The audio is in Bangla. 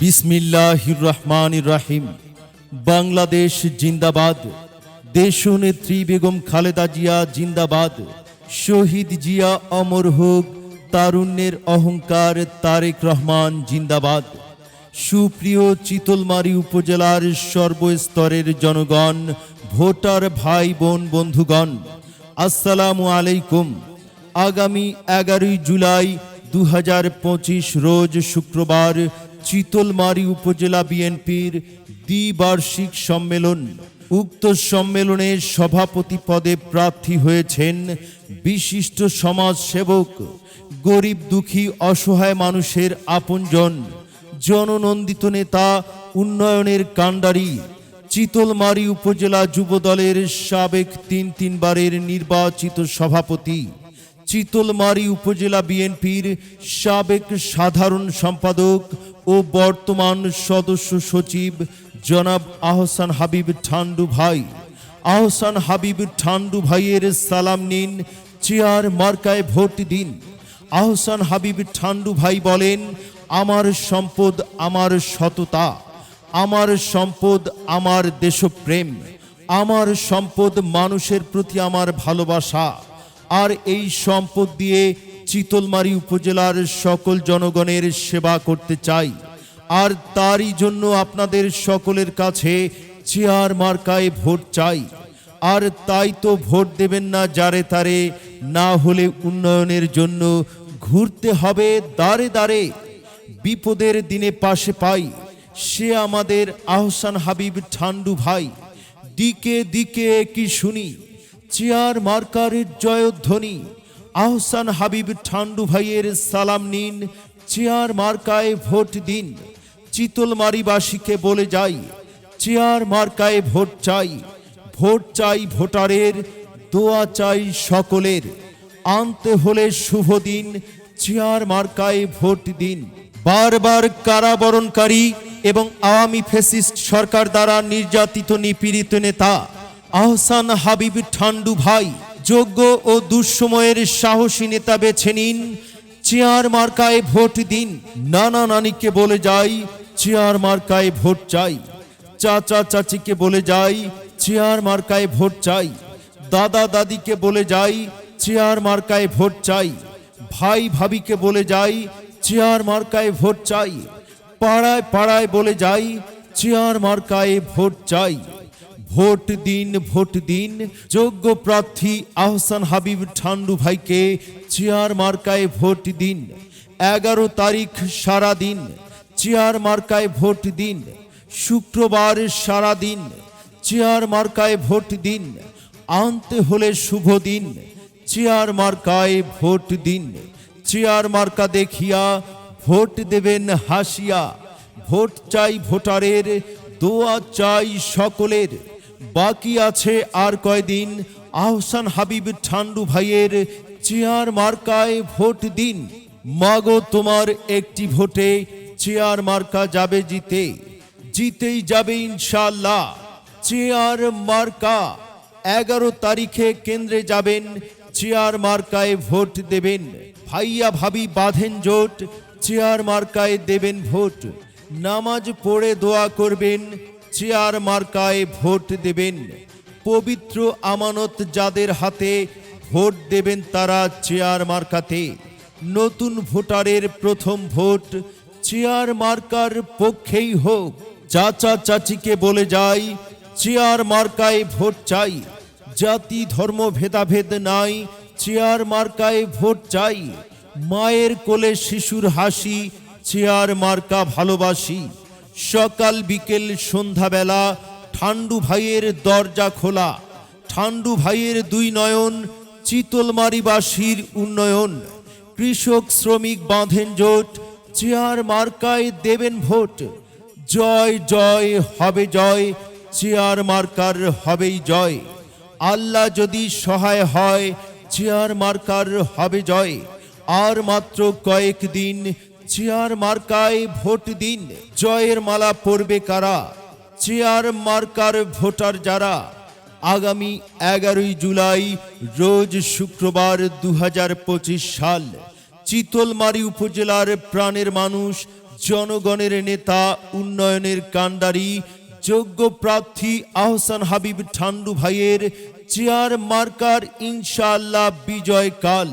বিসমিল্লাহির রহমান রাহিম বাংলাদেশ জিন্দাবাদ। দেশনেত্রী বেগম খালেদা জিয়া জিন্দাবাদ। শহীদ জিয়া অমর হোক, তারুণ্যের অহংকার তারেক রহমান জিন্দাবাদ। সুপ্রিয় চিতলমারি উপজেলার সর্বস্তরের জনগণ, ভোটার ভাই বোন বন্ধুগণ, আসসালামু আলাইকুম। আগামী এগারোই জুলাই দু হাজার পঁচিশ রোজ শুক্রবার চিতলমারি উপজেলা বিএনপির দ্বিবার্ষিক সম্মেলন। উক্ত সম্মেলনে সভাপতি পদে প্রার্থী হয়েছেন বিশিষ্ট সমাজসেবক, গরিব দুঃখী, অসহায় মানুষের আপনজন, জননন্দিত নেতা, উন্নয়নের কাণ্ডারি, চিতলমারি উপজেলা যুবদলের সাবেক তিন তিনবারের নির্বাচিত সভাপতি। চিতলমারি উপজেলা বিএনপির সাবেক সাধারণ সম্পাদক ও বর্তমান সদস্য সচিব জনাব আহসান হাবিব ঠান্ডু ভাই। আহসান হাবিব ঠান্ডু ভাইয়ের সালাম নিন, চেয়ার মার্কায় ভোট দিন। আহসান হাবিব ঠান্ডু ভাই বলেন, আমার সম্পদ, আমার সততা। আমার সম্পদ, আমার দেশপ্রেম। আমার সম্পদ মানুষের প্রতি আমার ভালোবাসা। আর এই সম্পদ দিয়ে চিতলমারি উপজেলার সকল জনগণের সেবা করতে চাই। আর তারই জন্য আপনাদের সকলের কাছে চেয়ার মার্কায় ভোট চাই। আর তাই তো ভোট দেবেন না যারে তারে, না হলে উন্নয়নের জন্য ঘুরতে হবে দাঁড়ে দাঁড়ে বিপদের দিনে পাশে পাই, সে আমাদের আহসান হাবিব ঠান্ডু ভাই। দিকে দিকে কি শুনি চেয়ার মার্কারের জয়ধ্বনি। আহসান হাবিব ঠান্ডু ভাইয়ের সালাম নিন, চেয়ার মার্কায় ভোট দিন। চিতলমারিবাসীকে বলে যাই, চেয়ার মার্কায় ভোট চাই। ভোট চাই ভোটারের, দোয়া চাই সকলের। আনতে হলে শুভ দিন, চেয়ার মার্কায় ভোট দিন। বারবার কারাবরণকারী এবং আওয়ামী ফেসিস্ট সরকার দ্বারা নির্যাতিত নিপীড়িত নেতা আহসান হাবিব ঠান্ডু ভাই, যোগ্য ও দুঃসময়ের সাহসী নেতা বেছে নিন। চেয়ার মার্কায় ভোট দিন। নানা নানিকে বলে যাই, চেয়ার মার্কায় ভোট চাই। চাচা চাচিকে বলে যাই, চেয়ার মার্কায় ভোট চাই। দাদা দাদিকে বলে যাই, চেয়ার মার্কায় ভোট চাই। ভাই ভাবিকে বলে যাই, চেয়ার মার্কায় ভোট চাই। পাড়ায় পাড়ায় বলে যাই, চেয়ার মার্কায় ভোট চাই। ভোট দিন ভোট দিন। যোগ্য প্রার্থী আহসান হাবিব ঠান্ডু ভাইকে চেয়ার মার্কায় ভোট দিন। এগারো তারিখ সারা দিন, চেয়ার মার্কায় ভোট দিন। শুক্রবার সারা দিন, চেয়ার মার্কায় ভোট দিন। আনতে হলে শুভ দিন, চেয়ার মার্কায় ভোট দিন। চেয়ার মার্কা দেখিয়া ভোট দেবেন হাসিয়া। ভোট চাই ভোটারের, দোয়া চাই সকলের। বাকি আছে আর কয়দিন? আহসান হাবিব ঠান্ডু ভাইয়ের চেয়ার মার্কায় ভোট দিন। মাগো তোমার একটি ভোটে চেয়ার মার্কা যাবে জিতে। জিতেই যাবে ইনশাল্লাহ চেয়ার মার্কা এগারো তারিখে কেন্দ্রে যাবেন, চেয়ার মার্কায় ভোট দেবেন। ভাইয়া ভাবি বাঁধেন জোট, চেয়ার মার্কায় দেবেন ভোট। নামাজ পড়ে দোয়া করবেন চেয়ার মার্কায় ভোট দেবেন। পবিত্র আমানত যাদের হাতে ভোট দেবেন তারা চেয়ার মার্কাতে। নতুন ভোটারের প্রথম ভোট চেয়ার মার্কার পক্ষেই হোক। চাচা চাচিকে বলে যাই, চেয়ার মার্কায় ভোট চাই। জাতি, ধর্ম, ভেদাভেদ নাই, চেয়ার মার্কায় ভোট চাই। মায়ের কোলে শিশুর হাসি, চেয়ার মার্কা ভালোবাসি। সকাল বিকেল সন্ধ্যাবেলা ঠান্ডু ভাইয়ের দরজা খোলা। ঠান্ডু ভাইয়ের দুই নয়ন চিতলমারিবাসীর উন্নয়ন। কৃষক, শ্রমিক বাঁধেন জোট, চেয়ার মার্কায় দেবেন ভোট। জয় জয়, হবে জয়, চেয়ার মার্কার হবেই জয়। আল্লাহ যদি সহায় হয়, চেয়ার মার্কার হবে জয়। আর মাত্র কয়েক দিন চেয়ার মার্কায় ভোট দিন। জয়ের মালা পড়বে কারা? চেয়ার মার্কার ভোটার যারা? আগামী এগারোই জুলাই, রোজ শুক্রবার দু হাজার পঁচিশ সাল, চিতলমারি উপজেলার প্রাণের মানুষ, জনগণের নেতা, উন্নয়নের কাণ্ডারি, যোগ্য প্রার্থী আহসান হাবিব ঠান্ডু ভাইয়ের চেয়ার মার্কার বিজয় কাল।